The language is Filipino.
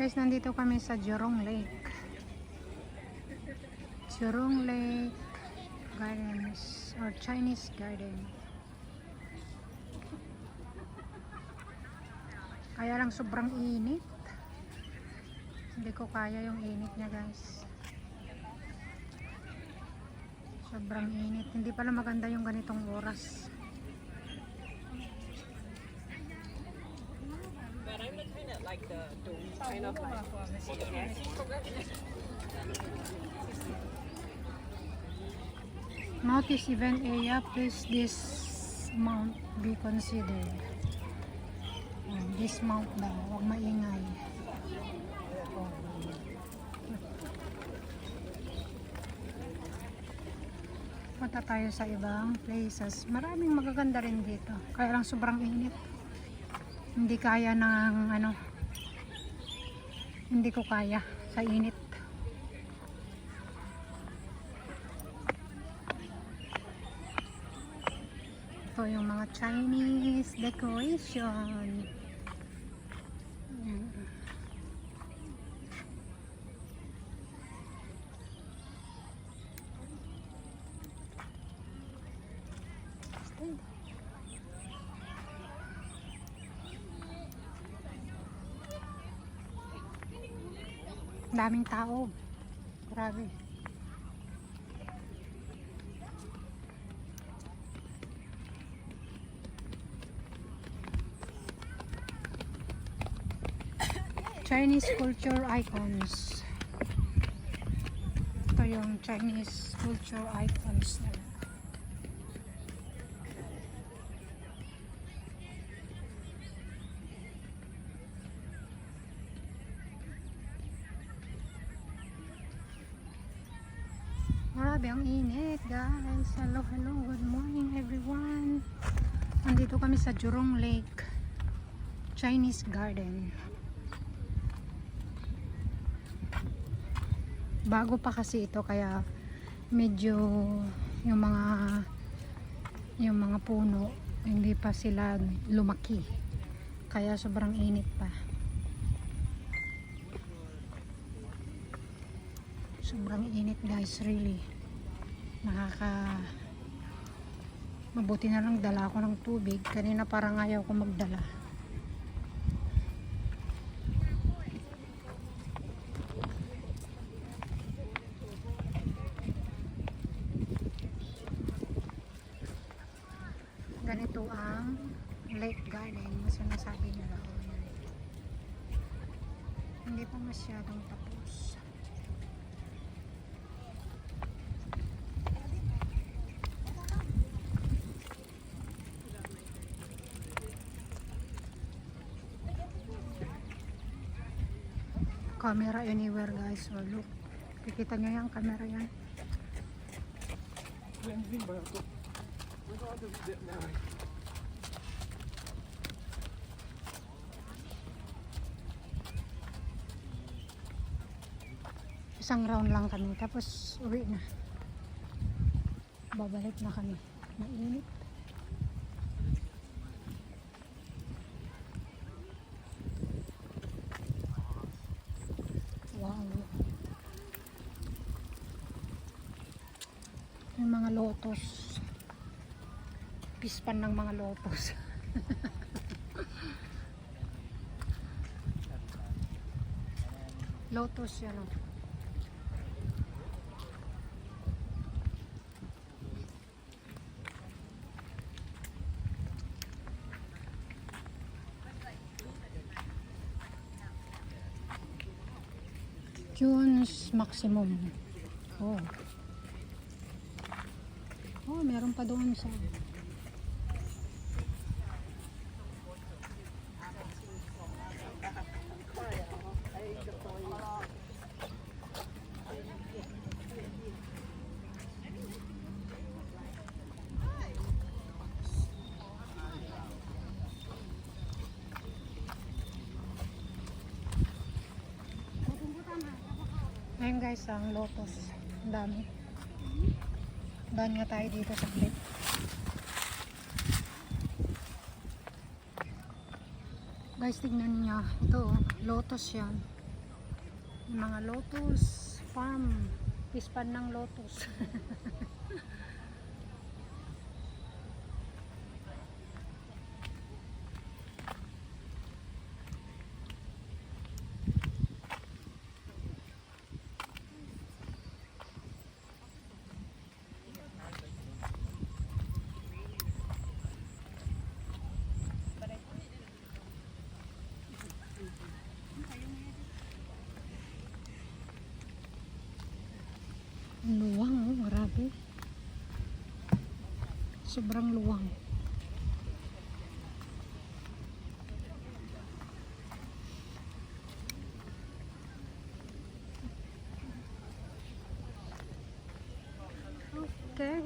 Guys, nandito kami sa Jurong Lake. Jurong Lake Gardens or Chinese Garden. Kaya lang sobrang init. Hindi ko kaya yung init niya guys. Sobrang init. Hindi pala maganda yung ganitong oras. Notice event area, please this mount be considered. Ayan, this mount daw, huwag maingay. Punta tayo sa ibang places. Maraming magaganda rin dito. Kaya lang sobrang init. Hindi kaya ng ano, hindi ko kaya sa init. Ito yung mga Chinese decoration. Ayan. Daming tao. Grabe. Chinese culture icons. Ito yung Chinese culture icons nila. Grabe ang init guys. Hello, hello. Good morning everyone. Nandito kami sa Jurong Lake Chinese Garden. bago pa kasi ito kaya medyo yung mga yung mga puno hindi pa sila lumaki kaya sobrang init pa sobrang init guys really nakaka mabuti na lang dala ako ng tubig. Kanina parang ayaw ko magdala. Ganito ang lake garden na sinasabi nila. Hindi pa masyadong tapos camera anywhere guys. So look kikita nyo yung camera yan isang round lang kami. Tapos uwi na. Babalik na kami. Mainit yung mga lotus pispan ng mga lotus lotus yan o June's maximum. Oh. Oh, meron pa doon sa Ayun guys, ang lotus. Ang dami. Daan nga tayo dito sa clip. Guys, tignan niya. Ito, oh, lotus yan. Yung mga lotus farm. Pispan ng lotus. sobrang luwang okay